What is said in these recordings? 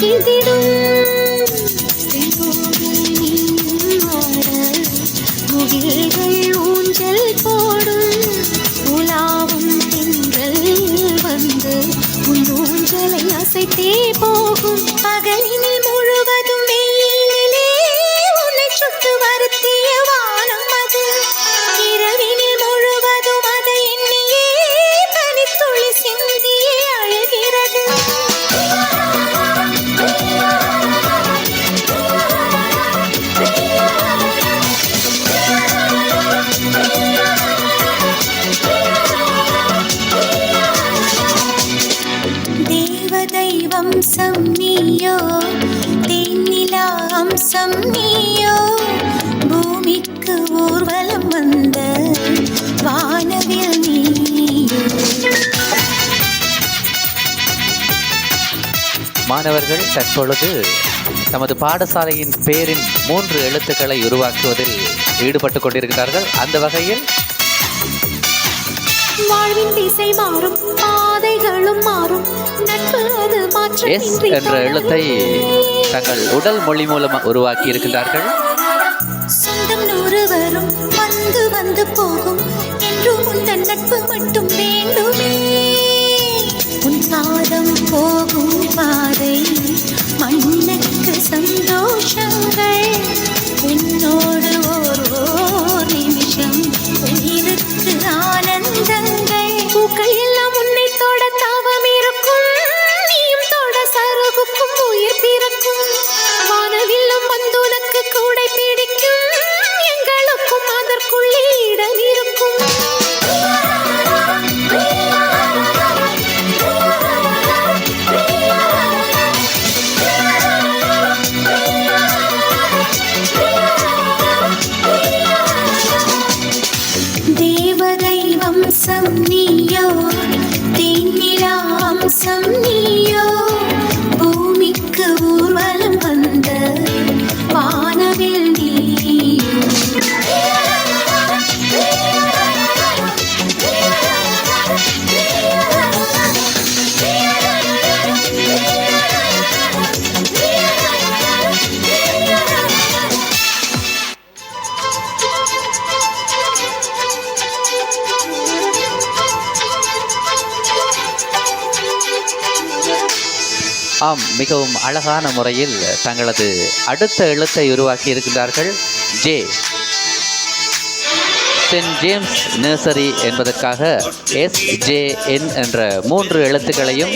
ചെയ്തിടും மாணவர்கள் தற்பொழுது தமது பாடசாலையின் பேரின் மூன்று எழுத்துக்களை உருவாக்குவதில் ஈடுபட்டு கொண்டிருக்கிறார்கள். அந்த வகையில் எஸ் என்ற எழுத்தை தங்கள் உடல் மொழி மூலம் உருவாக்கி இருக்கின்றார்கள். சொந்தம் நூறு வரும் வந்து வந்து போகும். என்றும் உந்தன் நட்பு மட்டும் வேண்டுமே. உன் பாதம் போகும் பாதை समनियो ஆம் மிகவும் அழகான முறையில் தங்களது அடுத்த எழுத்தை உருவாக்கி இருக்கின்றார்கள். ஜே. சென்ட் ஜேம்ஸ் நர்சரி என்பதற்காக எஸ் ஜே என் என்ற மூன்று எழுத்துக்களையும்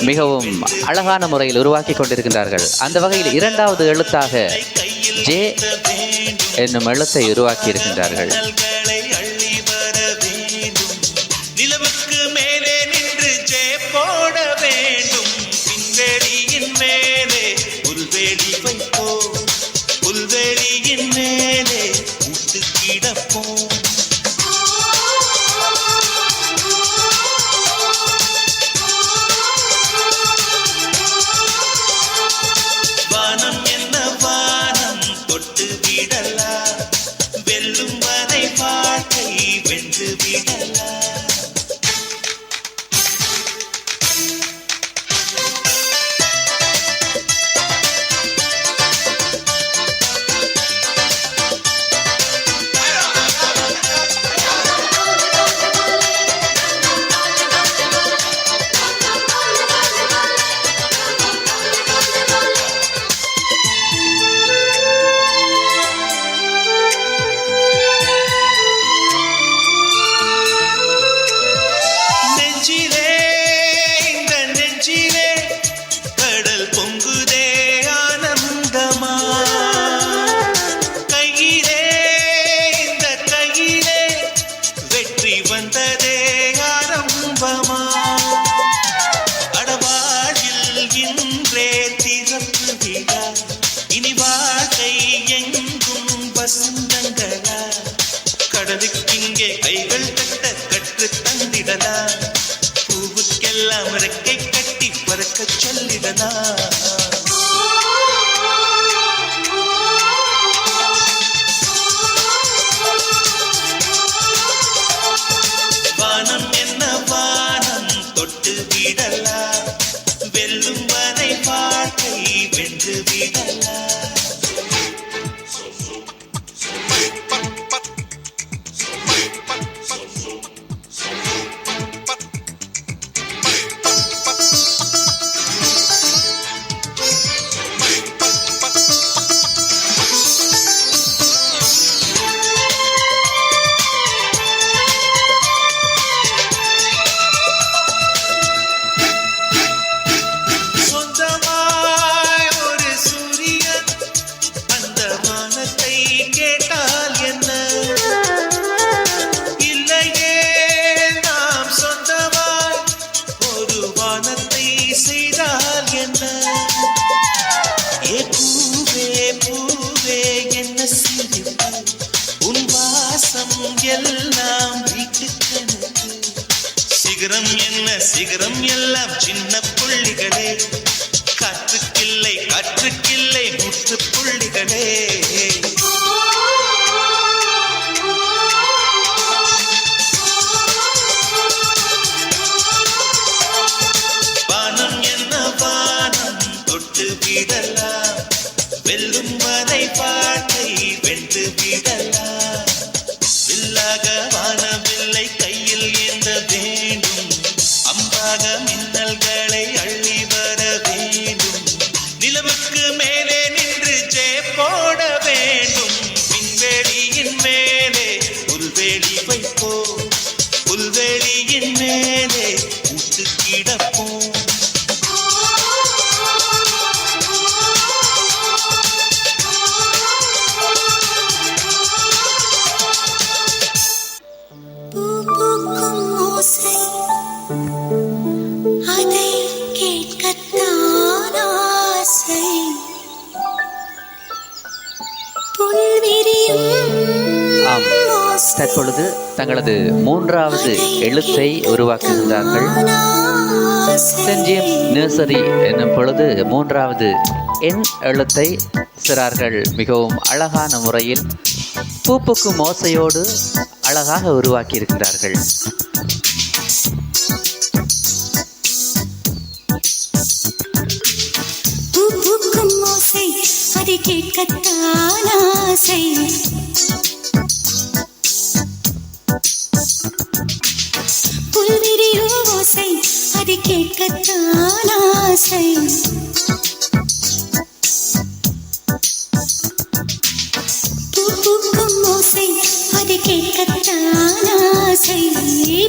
மிகவும் அழகான முறையில் உருவாக்கி கொண்டிருக்கின்றார்கள். அந்த வகையில் இரண்டாவது எழுத்தாக ஜே என்னும் எழுத்தை உருவாக்கி இருக்கின்றார்கள். வானம் என்ன இன்றே திறப்பு இனி வாழ்க்கை எங்கும் வசந்தங்களா? கடலுக்கிங்கே கைகள் கட்ட கற்று தந்திடலாம் பூவுக்கெல்லாம் இறக்கை கட்டி பறக்கச் சொல்லிடலாம் சிகரம் என்ன? சிகரம் எல்லாம் சின்ன புள்ளிகளே. தற்பொழுது தங்களது மூன்றாவது எழுத்தை உருவாக்குகின்றார்கள் சென்ட் ஜேம்ஸ் நர்சரி என்னும் பொழுது மூன்றாவது எண் எழுத்தை சிறார்கள் மிகவும் அழகான முறையில் பூப்புக்கும் ஓசையோடு அழகாக உருவாக்கியிருக்கிறார்கள். ஓசை கேட்கத்தான் ஆசை. ஓசை அதை கேட்கத்தான் ஆசை. பூக்கும் ஓசை அதை கேட்கத்தான் ஆசை.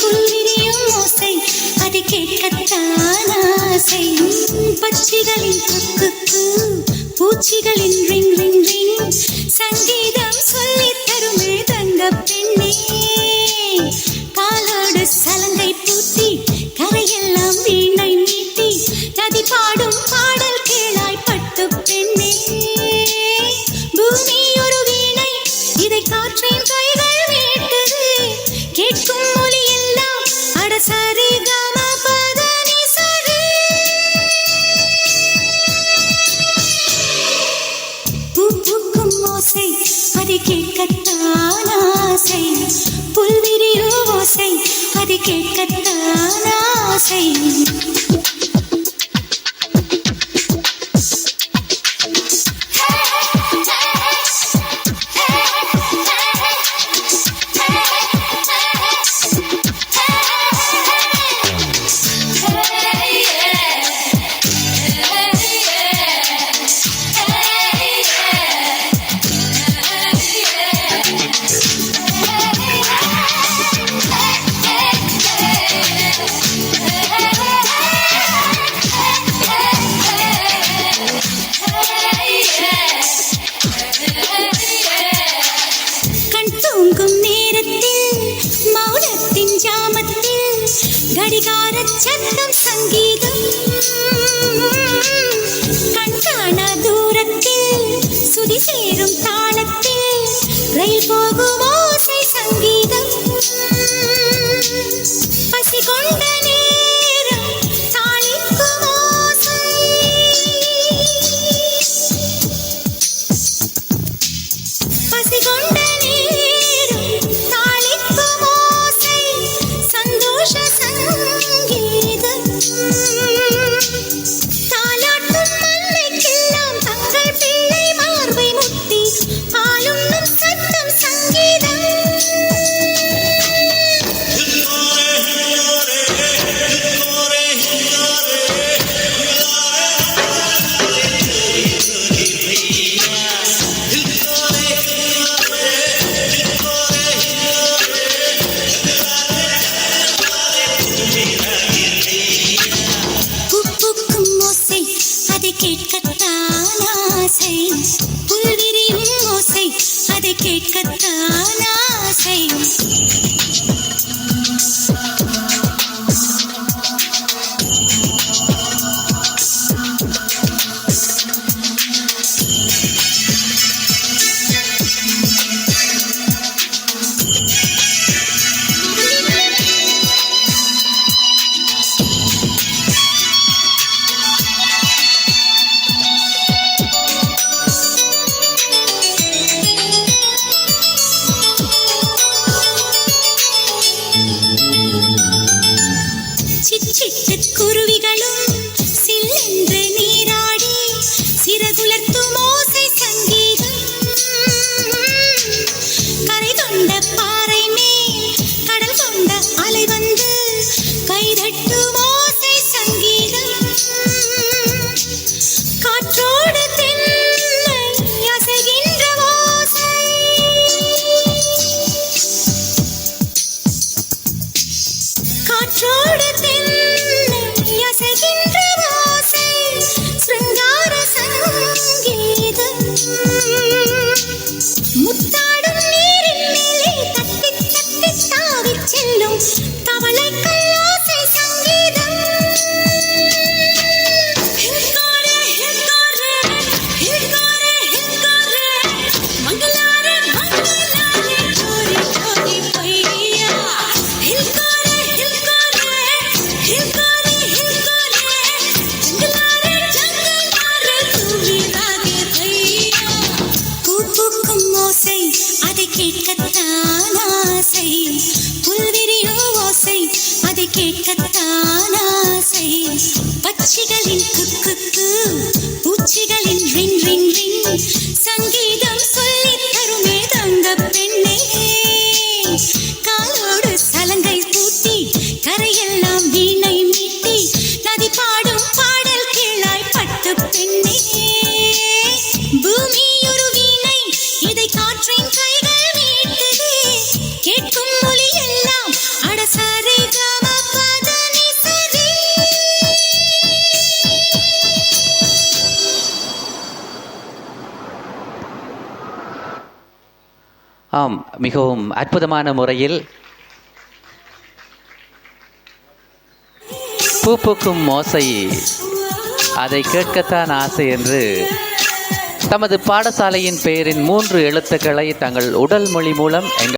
புல்விரியும் ஓசை அதை கேட்கத்தான் ஆசை. பட்சிகளின் குக்கு பூச்சிகளின் ரிங் பாடும் பாடல் கேளாய் பட்டு பெண்ணே. பூமி ஒரு வீணை இதை காற்றின் கைகள் மீட்டது கேட்கும் மொழி எல்லாம் அடசரி கம பதனி சரி பூ பூக்கும் ஓசை அதை கேட்கத்தான் ஆசை. புல்விரி ஓசை அதை கேட்கத்தான் ஆசை. பெரும் தாளத்தில் ரயில் கேட்கத்தான் ஆசை. கேட்கத்தான் ஆசை பட்சிகளின் குக்கு பூச்சிகளின் ரிங் ரிங் ரிங். சங்கீதம் ஆம் மிகவும் அற்புதமான முறையில் பூ பூக்கும் மோசை அதை கேட்கத்தான் ஆசை என்று தமது பாடசாலையின் பெயரின் மூன்று எழுத்துக்களை தங்கள் உடல் மொழி மூலம் எங்கள்